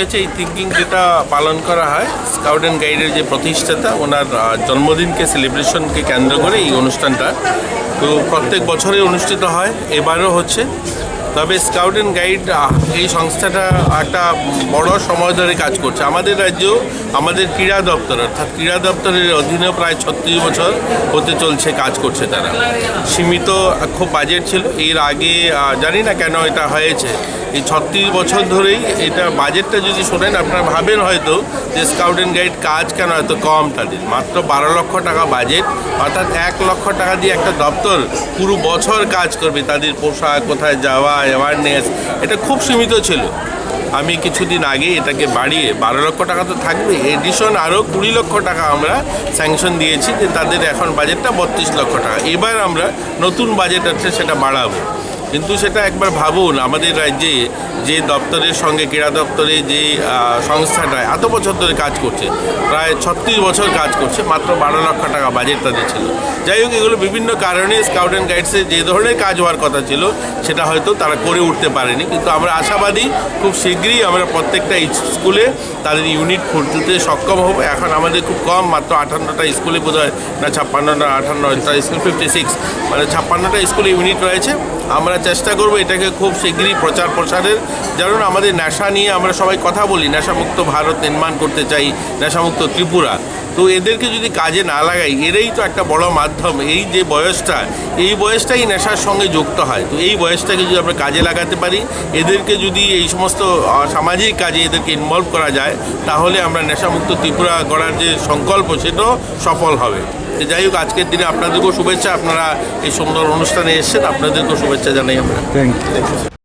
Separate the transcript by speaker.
Speaker 1: হচ্ছে এই থিঙ্কিং যেটা পালন করা হয়? স্কাউট অ্যান্ড গাইডের যে প্রতিষ্ঠাতা, ওনার জন্মদিনকে সেলিব্রেশনকে কেন্দ্র করে এই অনুষ্ঠানটা। তো প্রত্যেক বছরে অনুষ্ঠিত হয়। এবারও হচ্ছে। তবে স্কাউট অ্যান্ড গাইড এই সংস্থাটা একটা বড় সময় ধরে কাজ করছে। আমাদের রাজ্যেও আমাদের ক্রীড়া দপ্তর, অর্থাৎ ক্রীড়া দপ্তরের অধীনে প্রায় ছত্রিশ বছর হতে চলছে কাজ করছে তারা। সীমিত খুব বাজেট ছিল, এর আগে জানি না কেন এটা হয়েছে। এই ছত্রিশ বছর ধরেই এটা বাজেটটা যদি শোনেন, আপনারা ভাবেন হয়তো যে স্কাউট অ্যান্ড গাইড কাজ কেন এত কম তাদের। মাত্র বারো লক্ষ টাকা বাজেট, অর্থাৎ এক লক্ষ টাকা দিয়ে একটা দপ্তর পুরো বছর কাজ করবে, তাদের পোশাক কোথায় যাওয়া অ্যাওয়ারনেস এটা খুব সীমিত ছিল। আমি কিছুদিন আগে এটাকে বাড়িয়ে, বারো লক্ষ টাকা তো থাকবে এডিশন আরও কুড়ি লক্ষ টাকা আমরা স্যাংশন দিয়েছি যে তাদের এখন বাজেটটা বত্রিশ লক্ষ টাকা। এবার আমরা নতুন বাজেট আছে, সেটা বাড়াবো। কিন্তু সেটা একবার ভাবুন, আমাদের রাজ্যে যে দপ্তরের সঙ্গে, ক্রীড়া দপ্তরে যে সংস্থাটা এত বছর ধরে কাজ করছে, প্রায় ছত্রিশ বছর কাজ করছে, মাত্র বারো লক্ষ টাকা বাজেট তাদের ছিল। যাই হোক, এগুলো বিভিন্ন কারণে স্কাউট অ্যান্ড গাইডসে যে ধরনের কাজ হওয়ার কথা ছিল, সেটা হয়তো তারা করে উঠতে পারেনি। কিন্তু আমরা আশাবাদী, খুব শীঘ্রই আমরা প্রত্যেকটা স্কুলে তাদের ইউনিট খুঁজতে সক্ষম হব। এখন আমাদের খুব কম, মাত্র আটান্নটা স্কুলে বোধ হয় না, ছাপ্পান্নটা আটান্নটা স্কুল ফিফটি সিক্স মানে ছাপ্পান্নটা স্কুলে ইউনিট রয়েছে। আমরা চেষ্টা করব এটাকে খুব শীঘ্রই প্রচার প্রসারের। যেমন আমাদের নেশা নিয়ে আমরা সবাই কথা বলি, নেশামুক্ত ভারত নির্মাণ করতে চাই, নেশামুক্ত ত্রিপুরা। তো এদেরকে যদি কাজে না লাগাই, এরাই তো একটা বড় মাধ্যম। এই যে বয়সটা, এই বয়সটাই নেশার সঙ্গে যুক্ত হয়। তো এই বয়সটাকে যদি আমরা কাজে লাগাতে পারি, এদেরকে যদি এই সমস্ত সামাজিক কাজে এদেরকে ইনভলভ করা যায়, তাহলে আমরা নেশামুক্ত ত্রিপুরা গড়ার যে সংকল্প, সেটাও সফল হবে। যাই হোক, আজকের দিনে আপনাদেরকেও শুভেচ্ছা। আপনারা এই সুন্দর অনুষ্ঠানে এসেছেন, আপনাদেরকেও শুভেচ্ছা জানাই আমরা।
Speaker 2: Thank you